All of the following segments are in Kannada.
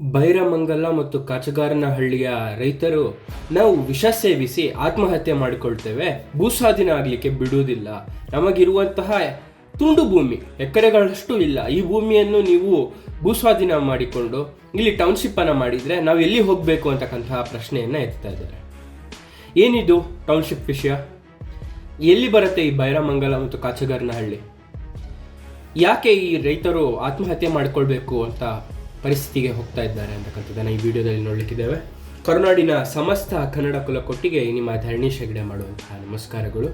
ಬೈರಮಂಗಲ ಮತ್ತು ಕಾಚಗಾರನಹಳ್ಳಿಯ ರೈತರು ನಾವು ವಿಷ ಸೇವಿಸಿ ಆತ್ಮಹತ್ಯೆ ಮಾಡಿಕೊಳ್ತೇವೆ. ಭೂಸ್ವಾಧೀನ ಆಗಲಿಕ್ಕೆ ಬಿಡುವುದಿಲ್ಲ. ನಮಗಿರುವಂತಹ ತುಂಡು ಭೂಮಿ, ಎಕರೆಗಳಷ್ಟು ಇಲ್ಲ. ಈ ಭೂಮಿಯನ್ನು ನೀವು ಭೂಸ್ವಾಧೀನ ಮಾಡಿಕೊಂಡು ಇಲ್ಲಿ ಟೌನ್ಶಿಪ್ ಮಾಡಿದರೆ ಮಾಡಿದ್ರೆ ನಾವು ಎಲ್ಲಿ ಹೋಗಬೇಕು ಅಂತಕ್ಕಂತಹ ಪ್ರಶ್ನೆಯನ್ನ ಎತ್ತಾ ಇದ್ದಾರೆ. ಏನಿದು ಟೌನ್ಶಿಪ್ ವಿಷಯ? ಎಲ್ಲಿ ಬರುತ್ತೆ ಈ ಬೈರಮಂಗಲ ಮತ್ತು ಕಾಚಗಾರನಹಳ್ಳಿ? ಯಾಕೆ ಈ ರೈತರು ಆತ್ಮಹತ್ಯೆ ಮಾಡಿಕೊಳ್ಬೇಕು ಅಂತ ಪರಿಸ್ಥಿತಿಗೆ ಹೋಗ್ತಾ ಇದ್ದಾರೆ ಅಂತಕ್ಕಂಥದ್ದನ್ನು ಈ ವಿಡಿಯೋದಲ್ಲಿ ನೋಡಲಿಕ್ಕಿದ್ದೇವೆ. ಕರುನಾಡಿನ ಸಮಸ್ತ ಕನ್ನಡ ಕುಲಕೊಟ್ಟಿಗೆ ನಿಮ್ಮ ಧರಣಿ ಶೆಗಡೆ ಮಾಡುವಂತಹ ನಮಸ್ಕಾರಗಳು.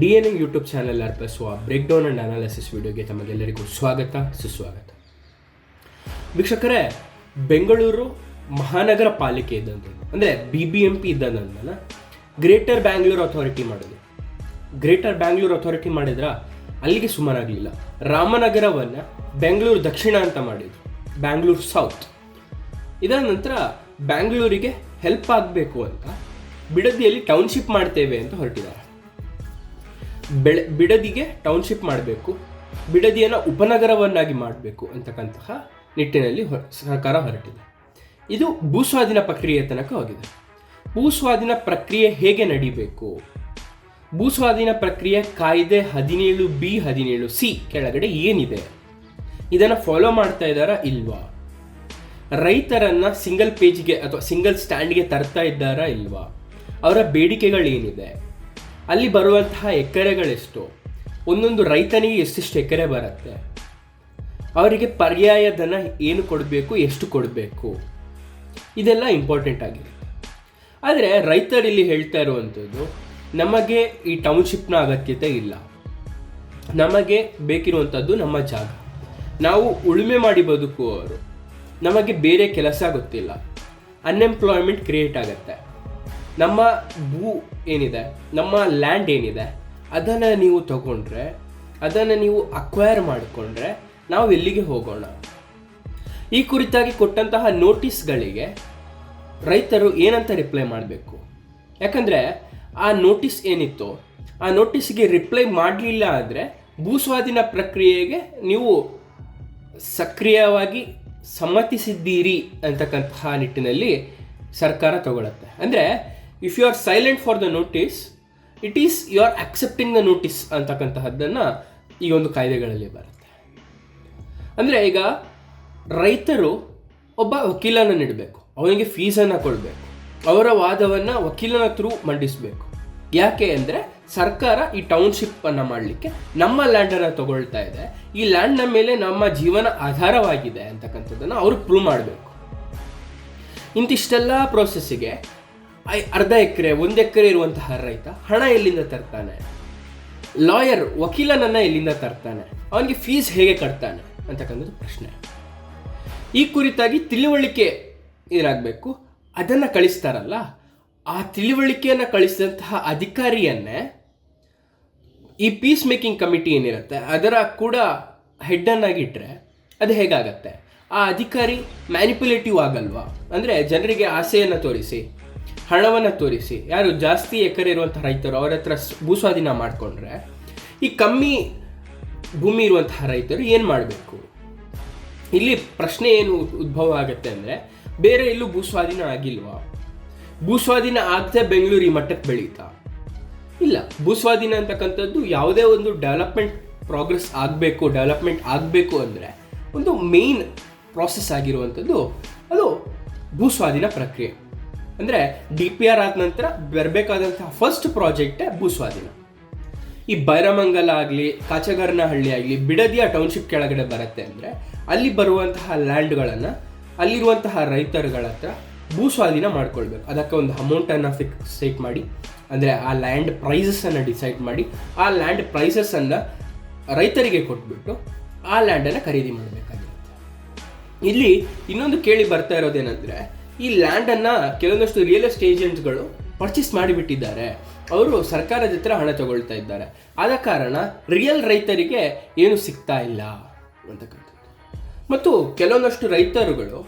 D N A YouTube channel ಅರ್ಪಿಸುವ ಬ್ರೇಕ್ ಡೌನ್ ಅಂಡ್ ಅನಾಲಿಸಿಸ್ ವಿಡಿಯೋಗೆ ತಮಗೆಲ್ಲರಿಗೂ ಸ್ವಾಗತ, ಸುಸ್ವಾಗತ. ವೀಕ್ಷಕರೇ, ಬೆಂಗಳೂರು ಮಹಾನಗರ ಪಾಲಿಕೆ ಇದ್ದಂಥದ್ದು ಅಂದರೆ ಬಿ ಬಿ ಎಂ ಪಿ ಇದ್ದಂಥದ್ದನ್ನು ಗ್ರೇಟರ್ ಬ್ಯಾಂಗ್ಳೂರ್ ಅಥಾರಿಟಿ ಮಾಡೋದು ಗ್ರೇಟರ್ ಬ್ಯಾಂಗ್ಳೂರ್ ಅಥಾರಿಟಿ ಮಾಡಿದ್ರ ಅಲ್ಲಿಗೆ ಸುಮಾರಾಗಲಿಲ್ಲ. ರಾಮನಗರವನ್ನು ಬೆಂಗಳೂರು ದಕ್ಷಿಣ ಅಂತ ಮಾಡಿದ್ರು. ಬ್ಯಾಂಗ್ಳೂರ್ ಸೌತ್ ಇದರ ನಂತರ ಬ್ಯಾಂಗ್ಳೂರಿಗೆ ಹೆಲ್ಪ್ ಆಗಬೇಕು ಅಂತ ಬಿಡದಿಯಲ್ಲಿ ಟೌನ್ಶಿಪ್ ಮಾಡ್ತೇವೆ ಅಂತ ಹೊರಟಿದ್ದಾರೆ. ಬೆಳೆ ಬಿಡದಿಗೆ ಟೌನ್ಶಿಪ್ ಮಾಡಬೇಕು ಬಿಡದಿಯನ್ನು ಉಪನಗರವನ್ನಾಗಿ ಮಾಡಬೇಕು ಅಂತಕ್ಕಂತಹ ನಿಟ್ಟಿನಲ್ಲಿ ಸರ್ಕಾರ ಹೊರಟಿದೆ. ಇದು ಭೂಸ್ವಾಧೀನ ಪ್ರಕ್ರಿಯೆ ತನಕ ಹೋಗಿದೆ. ಭೂಸ್ವಾಧೀನ ಪ್ರಕ್ರಿಯೆ ಹೇಗೆ ನಡಿಬೇಕು? ಭೂಸ್ವಾಧೀನ ಪ್ರಕ್ರಿಯೆ ಕಾಯ್ದೆ ಹದಿನೇಳು ಬಿ ಹದಿನೇಳು ಸಿ ಕೆಳಗಡೆ ಏನಿದೆ? ಇದನ್ನು ಫಾಲೋ ಮಾಡ್ತಾ ಇದ್ದಾರಾ ಇಲ್ವಾ? ರೈತರನ್ನ ಸಿಂಗಲ್ ಪೇಜ್ಗೆ ಅಥವಾ ಸಿಂಗಲ್ ಸ್ಟ್ಯಾಂಡ್ಗೆ ತರ್ತಾ ಇದ್ದಾರಾ ಇಲ್ವಾ? ಅವರ ಬೇಡಿಕೆಗಳೇನಿದೆ? ಅಲ್ಲಿ ಬರುವಂತಹ ಎಕರೆಗಳೆಷ್ಟು? ಒಂದೊಂದು ರೈತನಿಗೆ ಎಷ್ಟಿಷ್ಟು ಎಕರೆ ಬರುತ್ತೆ? ಅವರಿಗೆ ಪರ್ಯಾಯ ಧನ ಏನು ಕೊಡಬೇಕು, ಎಷ್ಟು ಕೊಡಬೇಕು? ಇದೆಲ್ಲ ಇಂಪಾರ್ಟೆಂಟ್ ಆಗಿದೆ. ಆದರೆ ರೈತರು ಇಲ್ಲಿ ಹೇಳ್ತಾ ಇರುವಂಥದ್ದು, ನಮಗೆ ಈ ಟೌನ್ಶಿಪ್ನ ಅಗತ್ಯತೆ ಇಲ್ಲ. ನಮಗೆ ಬೇಕಿರುವಂಥದ್ದು ನಮ್ಮ ಜಾಗ. ನಾವು ಉಳುಮೆ ಮಾಡಿ ಬದುಕುವವರು. ನಮಗೆ ಬೇರೆ ಕೆಲಸ ಗೊತ್ತಿಲ್ಲ. ಅನ್ಎಂಪ್ಲಾಯ್ಮೆಂಟ್ ಕ್ರಿಯೇಟ್ ಆಗುತ್ತೆ. ನಮ್ಮ ಭೂ ಏನಿದೆ, ನಮ್ಮ ಲ್ಯಾಂಡ್ ಏನಿದೆ, ಅದನ್ನು ನೀವು ತಗೊಂಡ್ರೆ, ಅದನ್ನು ನೀವು ಅಕ್ವೈರ್ ಮಾಡಿಕೊಂಡ್ರೆ ನಾವು ಎಲ್ಲಿಗೆ ಹೋಗೋಣ? ಈ ಕುರಿತಾಗಿ ಕೊಟ್ಟಂತಹ ನೋಟಿಸ್ಗಳಿಗೆ ರೈತರು ಏನಂತ ರಿಪ್ಲೈ ಮಾಡಬೇಕು? ಯಾಕಂದರೆ ಆ ನೋಟಿಸ್ ಏನಿತ್ತು, ಆ ನೋಟಿಸ್ಗೆ ರಿಪ್ಲೈ ಮಾಡಲಿಲ್ಲ ಅಂದರೆ ಭೂಸ್ವಾಧೀನ ಪ್ರಕ್ರಿಯೆಗೆ ನೀವು ಸಕ್ರಿಯವಾಗಿ ಸಮ್ಮತಿಸಿದ್ದೀರಿ ಅಂತಕ್ಕಂತಹ ನಿಟ್ಟಿನಲ್ಲಿ ಸರ್ಕಾರ ತಗೊಳತ್ತೆ. ಅಂದರೆ if you are silent for the notice it is you are accepting the notice ಅಂತಕ್ಕಂತಹದ್ದನ್ನು ಈ ಒಂದು ಕಾಯ್ದೆಗಳಲ್ಲಿ ಬರುತ್ತೆ. ಅಂದರೆ, ಈಗ ರೈತರು ಒಬ್ಬ ವಕೀಲನ ನೀಡಬೇಕು. ಅವನಿಗೆ ಫೀಸನ್ನು ಕೊಡಬೇಕು. ಅವರ ವಾದವನ್ನು ವಕೀಲನ ಥ್ರೂ ಮಂಡಿಸಬೇಕು. ಯಾಕೆ ಅಂದರೆ ಸರ್ಕಾರ ಈ ಟೌನ್ಶಿಪ್ ಅನ್ನು ಮಾಡಲಿಕ್ಕೆ ನಮ್ಮ ಲ್ಯಾಂಡನ್ನು ತಗೊಳ್ತಾ ಇದೆ. ಈ ಲ್ಯಾಂಡ್ನ ಮೇಲೆ ನಮ್ಮ ಜೀವನ ಆಧಾರವಾಗಿದೆ ಅಂತಕ್ಕಂಥದ್ದನ್ನು ಅವರು ಪ್ರೂವ್ ಮಾಡಬೇಕು. ಇಂತಿಷ್ಟೆಲ್ಲ ಪ್ರೋಸೆಸ್ಸಿಗೆ ಅರ್ಧ ಎಕರೆ, ಒಂದು ಎಕರೆ ಇರುವಂತಹ ರೈತ ಹಣ ಎಲ್ಲಿಂದ ತರ್ತಾನೆ? ಲಾಯರ್ ವಕೀಲನನ್ನು ಎಲ್ಲಿಂದ ತರ್ತಾನೆ? ಅವನಿಗೆ ಫೀಸ್ ಹೇಗೆ ಕಟ್ತಾನೆ ಅಂತಕ್ಕಂಥದ್ದು ಪ್ರಶ್ನೆ. ಈ ಕುರಿತಾಗಿ ತಿಳುವಳಿಕೆ ಏನಾಗಬೇಕು ಅದನ್ನು ಕಳಿಸ್ತಾರಲ್ಲ ಆ ತಿಳಿವಳಿಕೆಯನ್ನು ಕಳಿಸಿದಂತಹ ಅಧಿಕಾರಿಯನ್ನೇ ಈ ಪೀಸ್ ಮೇಕಿಂಗ್ ಕಮಿಟಿ ಏನಿರುತ್ತೆ, ಅದರ ಕೂಡ ಹೆಡ್ಡನ್ನಾಗಿಟ್ಟರೆ ಅದು ಹೇಗಾಗತ್ತೆ? ಆ ಅಧಿಕಾರಿ ಮ್ಯಾನಿಪುಲೇಟಿವ್ ಆಗಲ್ವಾ? ಅಂದರೆ ಜನರಿಗೆ ಆಸೆಯನ್ನು ತೋರಿಸಿ, ಹಣವನ್ನು ತೋರಿಸಿ, ಯಾರು ಜಾಸ್ತಿ ಎಕರೆ ಇರುವಂಥ ರೈತರು ಅವರ ಹತ್ರ ಭೂಸ್ವಾಧೀನ ಮಾಡಿಕೊಂಡ್ರೆ, ಈ ಕಮ್ಮಿ ಭೂಮಿ ಇರುವಂತಹ ರೈತರು ಏನು ಮಾಡಬೇಕು? ಇಲ್ಲಿ ಪ್ರಶ್ನೆ ಏನು ಉದ್ಭವ ಆಗುತ್ತೆ ಅಂದರೆ, ಬೇರೆ ಎಲ್ಲೂ ಭೂಸ್ವಾಧೀನ ಆಗಿಲ್ವಾ? ಭೂಸ್ವಾಧೀನ ಆಗದೆ ಬೆಂಗಳೂರು ಈ ಮಟ್ಟಕ್ಕೆ ಬೆಳೀತಾ? ಇಲ್ಲ, ಭೂಸ್ವಾಧೀನ ಅಂತಕ್ಕಂಥದ್ದು ಯಾವುದೇ ಒಂದು ಡೆವಲಪ್ಮೆಂಟ್ ಪ್ರೋಗ್ರೆಸ್ ಆಗಬೇಕು ಡೆವಲಪ್ಮೆಂಟ್ ಆಗಬೇಕು ಅಂದರೆ ಒಂದು ಮೇಯ್ನ್ ಪ್ರಾಸೆಸ್ ಆಗಿರುವಂಥದ್ದು ಅದು ಭೂಸ್ವಾಧೀನ ಪ್ರಕ್ರಿಯೆ. ಅಂದರೆ ಡಿ ಪಿ ಆರ್ ಆದ ನಂತರ ಬರಬೇಕಾದಂತಹ ಫಸ್ಟ್ ಪ್ರಾಜೆಕ್ಟೇ ಭೂಸ್ವಾಧೀನ. ಈ ಬೈರಮಂಗಲ ಆಗಲಿ ಕಾಚಗಾರನಹಳ್ಳಿ ಆಗಲಿ, ಬಿಡದಿಯ ಟೌನ್ಶಿಪ್ ಕೆಳಗಡೆ ಬರುತ್ತೆ ಅಂದರೆ ಅಲ್ಲಿ ಬರುವಂತಹ ಲ್ಯಾಂಡ್ಗಳನ್ನು ಅಲ್ಲಿರುವಂತಹ ರೈತರುಗಳ ಹತ್ರ ಭೂಸ್ವಾಧೀನ ಮಾಡ್ಕೊಳ್ಬೇಕು. ಅದಕ್ಕೆ ಒಂದು ಅಮೌಂಟನ್ನು ಫಿಕ್ಸೇಟ್ ಮಾಡಿ, ಅಂದರೆ ಆ ಲ್ಯಾಂಡ್ ಪ್ರೈಸಸ್ಸನ್ನು ಡಿಸೈಡ್ ಮಾಡಿ, ಆ ಲ್ಯಾಂಡ್ ಪ್ರೈಸಸ್ಸನ್ನು ರೈತರಿಗೆ ಕೊಟ್ಬಿಟ್ಟು ಆ ಲ್ಯಾಂಡನ್ನು ಖರೀದಿ ಮಾಡಬೇಕಾಗಿರುತ್ತೆ. ಇಲ್ಲಿ ಇನ್ನೊಂದು ಕೇಳಿ ಬರ್ತಾ ಇರೋದೇನೆಂದರೆ, ಈ ಲ್ಯಾಂಡನ್ನು ಕೆಲವೊಂದಷ್ಟು ರಿಯಲ್ ಎಸ್ಟೇಟ್ ಏಜೆಂಟ್ಸ್ಗಳು ಪರ್ಚೇಸ್ ಮಾಡಿಬಿಟ್ಟಿದ್ದಾರೆ. ಅವರು ಸರ್ಕಾರದ ಹತ್ರ ಹಣ ತಗೊಳ್ತಾ ಇದ್ದಾರೆ. ಆದ ಕಾರಣ ರಿಯಲ್ ರೈತರಿಗೆ ಏನು ಸಿಗ್ತಾ ಇಲ್ಲ ಅಂತಕ್ಕಂಥದ್ದು ಮತ್ತು ಕೆಲವೊಂದಷ್ಟು ರೈತರುಗಳು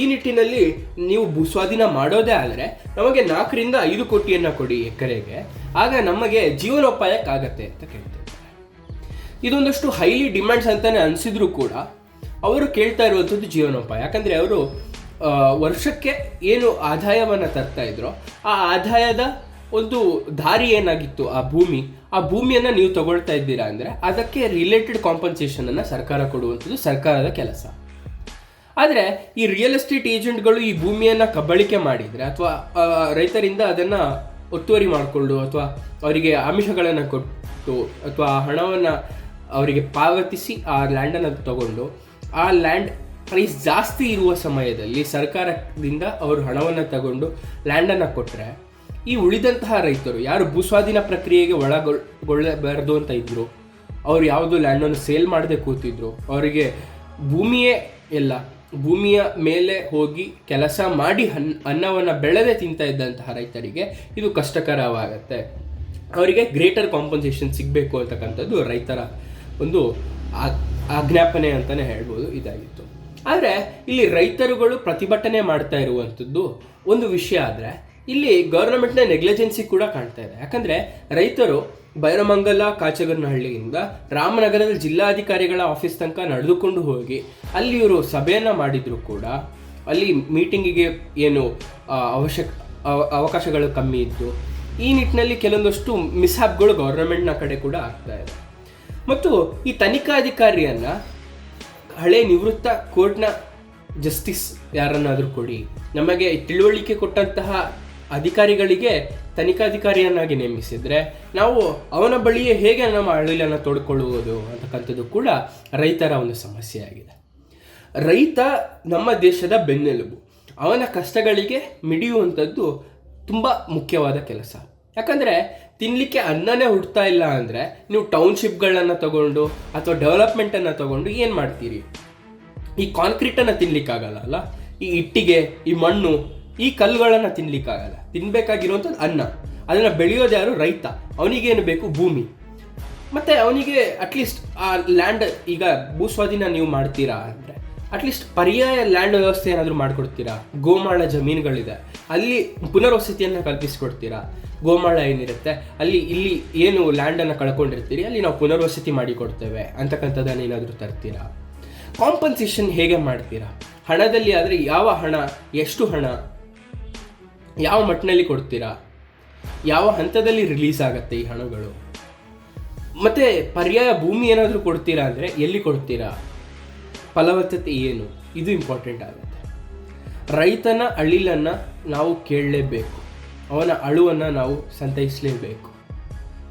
ಈ ನಿಟ್ಟಿನಲ್ಲಿ ನೀವು ಭೂಸ್ವಾಧೀನ ಮಾಡೋದೇ ಆದರೆ ನಮಗೆ ನಾಲ್ಕರಿಂದ ಐದು ಕೋಟಿಯನ್ನು ಕೊಡಿ ಎಕರೆಗೆ. ಆಗ ನಮಗೆ ಜೀವನೋಪಾಯಕ್ಕಾಗತ್ತೆ ಅಂತ ಕೇಳ್ತಿದ್ದಾರೆ ಇದೊಂದಷ್ಟು ಹೈಲಿ ಡಿಮ್ಯಾಂಡ್ಸ್ ಅಂತಾನೆ ಅನಿಸಿದ್ರು ಕೂಡ ಅವರು ಕೇಳ್ತಾ ಇರುವಂಥದ್ದು ಜೀವನೋಪಾಯ. ಯಾಕಂದರೆ ಅವರು ವರ್ಷಕ್ಕೆ ಏನು ಆದಾಯವನ್ನು ತರ್ತಾ ಇದ್ರೋ, ಆ ಆದಾಯದ ಒಂದು ದಾರಿ ಏನಾಗಿತ್ತು ಆ ಭೂಮಿ? ಆ ಭೂಮಿಯನ್ನು ನೀವು ತಗೊಳ್ತಾ ಇದ್ದೀರಾ ಅಂದರೆ ಅದಕ್ಕೆ ರಿಲೇಟೆಡ್ ಕಾಂಪನ್ಸೇಷನನ್ನು ಸರ್ಕಾರ ಕೊಡುವಂಥದ್ದು ಸರ್ಕಾರದ ಕೆಲಸ. ಆದರೆ ಈ ರಿಯಲ್ ಎಸ್ಟೇಟ್ ಏಜೆಂಟ್ಗಳು ಈ ಭೂಮಿಯನ್ನು ಕಬಳಿಕೆ ಮಾಡಿದರೆ ಅಥವಾ ರೈತರಿಂದ ಅದನ್ನು ಒತ್ತುವರಿ ಮಾಡಿಕೊಂಡು ಅಥವಾ ಅವರಿಗೆ ಆಮಿಷಗಳನ್ನು ಕೊಟ್ಟು ಅಥವಾ ಹಣವನ್ನು ಅವರಿಗೆ ಪಾವತಿಸಿ ಆ ಲ್ಯಾಂಡನ್ನು ತಗೊಂಡು ಆ ಲ್ಯಾಂಡ್ ಪ್ರೈಸ್ ಜಾಸ್ತಿ ಇರುವ ಸಮಯದಲ್ಲಿ ಸರ್ಕಾರದಿಂದ ಅವರು ಹಣವನ್ನು ತಗೊಂಡು ಲ್ಯಾಂಡನ್ನು ಕೊಟ್ಟರೆ ಈ ಉಳಿದಂತಹ ರೈತರು ಯಾರು ಭೂಸ್ವಾಧೀನ ಪ್ರಕ್ರಿಯೆಗೆ ಒಳಗೊಳ್ಳಬಾರದು ಅಂತ ಇದ್ದರು ಅವರು ಯಾವುದು ಲ್ಯಾಂಡನ್ನು ಸೇಲ್ ಮಾಡದೆ ಕೂತಿದ್ರು, ಅವರಿಗೆ ಭೂಮಿಯೇ ಎಲ್ಲ ಭೂಮಿಯ ಮೇಲೆ ಹೋಗಿ ಕೆಲಸ ಮಾಡಿ ಹನ್, ಅನ್ನವನ್ನು ಬೆಳೆದೇ ತಿಂತಾ ಇದ್ದಂತಹ ರೈತರಿಗೆ ಇದು ಕಷ್ಟಕರವಾಗತ್ತೆ. ಅವರಿಗೆ ಗ್ರೇಟರ್ ಕಾಂಪನ್ಸೇಷನ್ ಸಿಗಬೇಕು ಅಂತಕ್ಕಂಥದ್ದು ರೈತರ ಒಂದು ಆಜ್ಞಾಪನೆ ಅಂತಲೇ ಹೇಳ್ಬೋದು ಇದಾಗಿತ್ತು. ಆದರೆ ಇಲ್ಲಿ ರೈತರುಗಳು ಪ್ರತಿಭಟನೆ ಮಾಡ್ತಾ ಇರುವಂಥದ್ದು ಒಂದು ವಿಷಯ ಆದರೆ ಇಲ್ಲಿ ಗೌರ್ಮೆಂಟ್ನ ನೆಗ್ಲಿಜೆನ್ಸಿ ಕೂಡ ಕಾಣ್ತಾ ಇದೆ. ಯಾಕಂದರೆ ರೈತರು ಬೈರಮಂಗಲ ಕಾಚಗನಹಳ್ಳಿಯಿಂದ ರಾಮನಗರದ ಜಿಲ್ಲಾಧಿಕಾರಿಗಳ ಆಫೀಸ್ ತನಕ ನಡೆದುಕೊಂಡು ಹೋಗಿ ಅಲ್ಲಿ ಇವರು ಸಭೆಯನ್ನು ಮಾಡಿದರೂ ಕೂಡ. ಅಲ್ಲಿ ಮೀಟಿಂಗಿಗೆ ಏನು ಅವಶ್ಯಕ, ಅವ- ಅವಕಾಶಗಳು ಕಮ್ಮಿ ಇದ್ದು ಈ ನಿಟ್ಟಿನಲ್ಲಿ ಕೆಲವೊಂದಷ್ಟು ಮಿಸ್ಹ್ಯಾಪ್ಗಳು ಗೌರ್ಮೆಂಟ್ನ ಕಡೆ ಕೂಡ ಆಗ್ತಾ ಇದೆ. ಮತ್ತು ಈ ತನಿಖಾಧಿಕಾರಿಯನ್ನು ಹಳೆ ನಿವೃತ್ತ ಕೋರ್ಟ್ನ ಜಸ್ಟಿಸ್ ಯಾರನ್ನಾದರೂ ಕೊಡಿ. ನಮಗೆ ತಿಳುವಳಿಕೆ ಕೊಟ್ಟಂತಹ ಅಧಿಕಾರಿಗಳಿಗೆ ತನಿಖಾಧಿಕಾರಿಯನ್ನಾಗಿ ನೇಮಿಸಿದ್ರೆ ನಾವು ಅವನ ಬಳಿಯೇ ಹೇಗೆ ನಮ್ಮ ಅಳಿಲನ್ನು ತೊಡ್ಕೊಳ್ಳುವುದು ಅಂತಕ್ಕಂಥದ್ದು ಕೂಡ ರೈತರ ಒಂದು ಸಮಸ್ಯೆ ಆಗಿದೆ. ರೈತ ನಮ್ಮ ದೇಶದ ಬೆನ್ನೆಲುಬು. ಅವನ ಕಷ್ಟಗಳಿಗೆ ಮಿಡಿಯುವಂಥದ್ದು ತುಂಬ ಮುಖ್ಯವಾದ ಕೆಲಸ. ಯಾಕಂದರೆ ತಿನ್ನಲಿಕ್ಕೆ ಅನ್ನನೇ ಹುಡ್ತಾ ಇಲ್ಲ ಅಂದರೆ ನೀವು ಟೌನ್ಶಿಪ್ಗಳನ್ನು ತಗೊಂಡು ಅಥವಾ ಡೆವಲಪ್ಮೆಂಟನ್ನು ತಗೊಂಡು ಏನು ಮಾಡ್ತೀರಿ? ಈ ಕಾಂಕ್ರೀಟನ್ನು ತಿನ್ನಲಿಕ್ಕಾಗಲ್ಲ ಅಲ್ಲ? ಈ ಇಟ್ಟಿಗೆ, ಈ ಮಣ್ಣು ಈ ಕಲ್ಲುಗಳನ್ನು ತಿನ್ಲಿಕ್ಕಾಗಲ್ಲ. ತಿನ್ಬೇಕಾಗಿರುವಂಥದ್ದು ಅನ್ನ. ಅದನ್ನು ಬೆಳೆಯೋದು ಯಾರು? ರೈತ. ಅವನಿಗೇನು ಬೇಕು? ಭೂಮಿ. ಮತ್ತೆ ಅವನಿಗೆ ಅಟ್ಲೀಸ್ಟ್ ಆ ಲ್ಯಾಂಡ್ ಈಗ ಭೂಸ್ವಾಧೀನ ನೀವು ಮಾಡ್ತೀರಾ ಅಂದರೆ ಅಟ್ಲೀಸ್ಟ್ ಪರ್ಯಾಯ ಲ್ಯಾಂಡ್ ವ್ಯವಸ್ಥೆ ಏನಾದರೂ ಮಾಡಿಕೊಡ್ತೀರಾ? ಗೋಮಾಳ ಜಮೀನುಗಳಿದೆ. ಅಲ್ಲಿ ಪುನರ್ವಸತಿಯನ್ನು ಕಲ್ಪಿಸಿಕೊಡ್ತೀರಾ? ಗೋಮಾಳ ಏನಿರುತ್ತೆ? ಅಲ್ಲಿ, ಇಲ್ಲಿ ಏನು ಲ್ಯಾಂಡನ್ನು ಕಳ್ಕೊಂಡಿರ್ತೀರಿ? ಅಲ್ಲಿ ನಾವು ಪುನರ್ವಸತಿ ಮಾಡಿಕೊಡ್ತೇವೆ ಅಂತಕ್ಕಂಥದ್ದನ್ನು ಏನಾದರೂ ತರ್ತೀರಾ? ಕಾಂಪನ್ಸೇಷನ್ ಹೇಗೆ ಮಾಡ್ತೀರಾ? ಹಣದಲ್ಲಿ ಆದರೆ ಯಾವ ಹಣ? ಎಷ್ಟು ಹಣ? ಯಾವ ಮಟ್ಟಿನಲ್ಲಿ ಕೊಡ್ತೀರಾ? ಯಾವ ಹಂತದಲ್ಲಿ ರಿಲೀಸ್ ಆಗುತ್ತೆ ಈ ಹಣಗಳು? ಮತ್ತೆ ಪರ್ಯಾಯ ಭೂಮಿ ಏನಾದರೂ ಕೊಡ್ತೀರಾ ಅಂದರೆ ಎಲ್ಲಿ ಕೊಡ್ತೀರಾ? ಫಲವತ್ತತೆ ಏನು? ಇದು ಇಂಪಾರ್ಟೆಂಟ್ ಆಗುತ್ತೆ. ರೈತನ ಅಳಿಲನ್ನು ನಾವು ಕೇಳಲೇಬೇಕು. ಅವನ ಅಳುವನ್ನು ನಾವು ಸಂತೈಸಲೇಬೇಕು.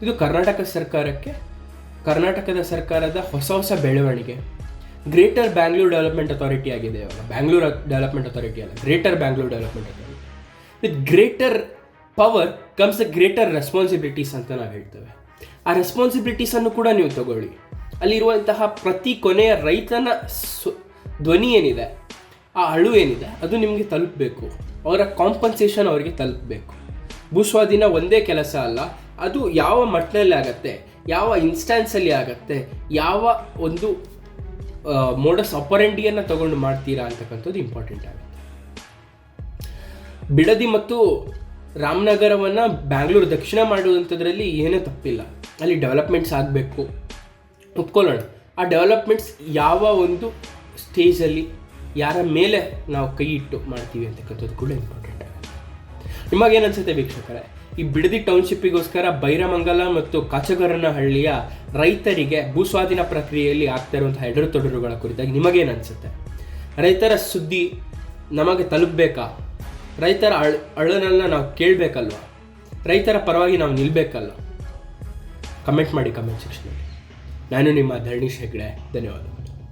ಇದು ಕರ್ನಾಟಕ ಸರ್ಕಾರಕ್ಕೆ, ಕರ್ನಾಟಕದ ಸರ್ಕಾರದ ಹೊಸ ಹೊಸ ಬೆಳವಣಿಗೆ. ಗ್ರೇಟರ್ ಬ್ಯಾಂಗ್ಳೂರ್ ಡೆವಲಪ್ಮೆಂಟ್ ಅಥಾರಿಟಿ ಆಗಿದೆ ಇವಾಗ. ಬ್ಯಾಂಗ್ಳೂರ್ ಡೆವಲಪ್ಮೆಂಟ್ ಅಥಾರಿಟಿ ಅಲ್ಲ greater Bangalore development authority with greater power comes a greater responsibilities ಅಂತ ನಾವು ಹೇಳ್ತೇವೆ. ಆ ರೆಸ್ಪಾನ್ಸಿಬಿಲಿಟೀಸನ್ನು ಕೂಡ ನೀವು ತಗೊಳ್ಳಿ. ಅಲ್ಲಿರುವಂತಹ ಪ್ರತಿ ಕೊನೆಯ ರೈತನ ಧ್ವನಿ ಏನಿದೆ, ಆ ಅಳು ಏನಿದೆ, ಅದು ನಿಮಗೆ ತಲುಪಬೇಕು. ಅವರ ಕಾಂಪನ್ಸೇಷನ್ ಅವರಿಗೆ ತಲುಪಬೇಕು. ಭೂಸ್ವಾಧೀನ ಒಂದೇ ಕೆಲಸ ಅಲ್ಲ, ಅದು ಯಾವ ಮಟ್ಟದಲ್ಲಿ ಆಗತ್ತೆ, ಯಾವ ಇನ್ಸ್ಟಾನ್ಸಲ್ಲಿ ಆಗತ್ತೆ, ಯಾವ ಒಂದು ಮೋಡಸ್ ಅಪರೆಂಡಿಯನ್ನು ತಗೊಂಡು ಮಾಡ್ತೀರಾ ಅಂತಕ್ಕಂಥದ್ದು ಇಂಪಾರ್ಟೆಂಟ್ ಆಗುತ್ತೆ. ಬಿಡದಿ ಮತ್ತು ರಾಮನಗರವನ್ನು ಬ್ಯಾಂಗ್ಳೂರು ದಕ್ಷಿಣ ಮಾಡುವಂಥದ್ರಲ್ಲಿ ಏನೂ ತಪ್ಪಿಲ್ಲ. ಅಲ್ಲಿ ಡೆವಲಪ್ಮೆಂಟ್ಸ್ ಆಗಬೇಕು. ಒಪ್ಕೊಳ್ಳೋಣ. ಆ ಡೆವಲಪ್ಮೆಂಟ್ಸ್ ಯಾವ ಒಂದು ಸ್ಟೇಜಲ್ಲಿ ಯಾರ ಮೇಲೆ ನಾವು ಕೈ ಇಟ್ಟು ಮಾಡ್ತೀವಿ ಅಂತಕ್ಕಂಥದ್ದು ಕೂಡ ಇಂಪಾರ್ಟೆಂಟ್ ಆಗುತ್ತೆ. ನಿಮಗೇನು ಅನಿಸುತ್ತೆ ವೀಕ್ಷಕರೇ? ಈ ಬಿಡದಿ ಟೌನ್ಶಿಪ್ಪಿಗೋಸ್ಕರ ಬೈರಮಂಗಲ ಮತ್ತು ಕಾಚಗರನಹಳ್ಳಿಯ ರೈತರಿಗೆ ಭೂಸ್ವಾಧೀನ ಪ್ರಕ್ರಿಯೆಯಲ್ಲಿ ಆಗ್ತಾ ಇರುವಂತಹ ಎಡರು ತೊಡರುಗಳ ಕುರಿತಾಗಿ ನಿಮಗೇನು ಅನಿಸುತ್ತೆ? ರೈತರ ಸುದ್ದಿ ನಮಗೆ ತಲುಪಬೇಕಾ? ರೈತರ ಅಳ್ ಅಳನನ್ನ ನಾವು ಕೇಳಬೇಕಲ್ವ? ರೈತರ ಪರವಾಗಿ ನಾವು ನಿಲ್ಲಬೇಕಲ್ವ ಕಮೆಂಟ್ ಮಾಡಿ ಕಮೆಂಟ್ ಸೆಕ್ಷನಲ್ಲಿ ನಾನು ನಿಮ್ಮ ಧರಣಿ ಹೆಗ್ಡೆ ಧನ್ಯವಾದ